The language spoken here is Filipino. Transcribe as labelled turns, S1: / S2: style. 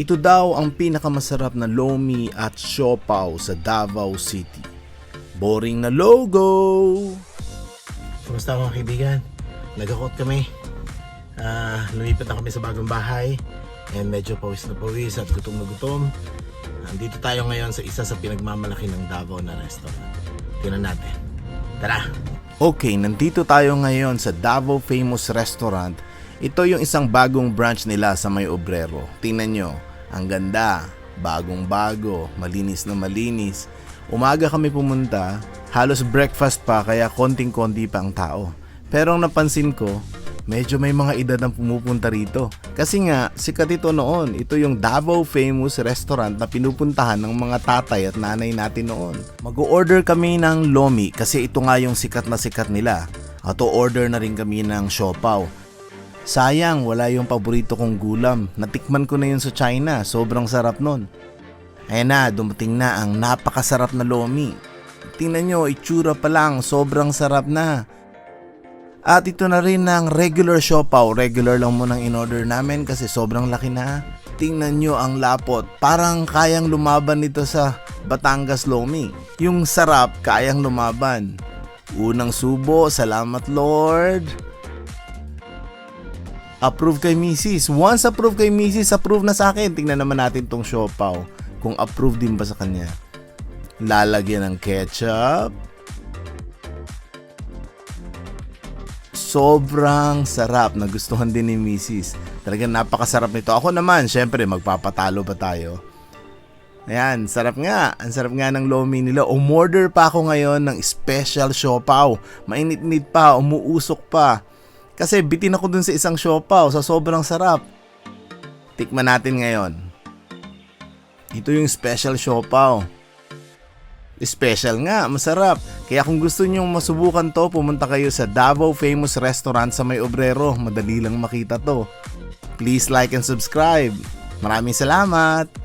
S1: Ito daw ang pinakamasarap na lomi at siopaw sa Davao City. Boring na logo!
S2: Kumusta mga kaibigan? Nagakot kami. Ah, lumipat na kami sa bagong bahay. And medyo pawis na pawis at gutom na gutom. Andito tayo ngayon sa isa sa pinagmamalaki ng Davao na restaurant. Tingnan natin. Tara!
S1: Okay, nandito tayo ngayon sa Davao Famous Restaurant. Ito yung isang bagong branch nila sa May Obrero. Tingnan nyo, ang ganda, bagong bago, malinis na malinis. Umaga kami pumunta, halos breakfast pa kaya konting-konti pa ang tao. Pero ang napansin ko, medyo may mga edad ang pumupunta rito. Kasi nga, sikat ito noon. Ito yung Davao Famous Restaurant na pinupuntahan ng mga tatay at nanay natin noon. Mag-order kami ng lomi kasi ito nga yung sikat na sikat nila. At order na rin kami ng siopaw. Sayang, wala yung paborito kong gulam. Natikman ko na yun sa China. Sobrang sarap nun. Ayan na, dumating na ang napakasarap na lomi. Tingnan nyo, itsura pa lang, sobrang sarap na. At ito na rin ang regular siopaw. Regular lang muna ang in-order namin kasi sobrang laki na. Tingnan nyo ang lapot. Parang kayang lumaban nito sa Batangas Lomi. Yung sarap, kayang lumaban. Unang subo, salamat Lord. Approve kay Mrs. Once approve kay Mrs. Approve na sa akin. Tingnan naman natin tong siopaw. Kung approve din ba sa kanya. Lalagyan ng ketchup. sobrang sarap. Nagustuhan din ni Mrs. Talagang napakasarap nito. Ako naman, syempre, magpapatalo pa tayo. Ayan, sarap nga. Ang sarap nga ng lomi nila. Umorder pa ako ngayon ng special siopaw. Mainit-init pa, umuusok pa. Kasi bitin ako dun sa isang siopaw sa sobrang sarap. Tikman natin ngayon. Ito yung special siopaw. Special nga, masarap. Kaya kung gusto nyong masubukan to, pumunta kayo sa Davao Famous Restaurant sa May Obrero. Madali lang makita to. Please like and subscribe. Maraming salamat!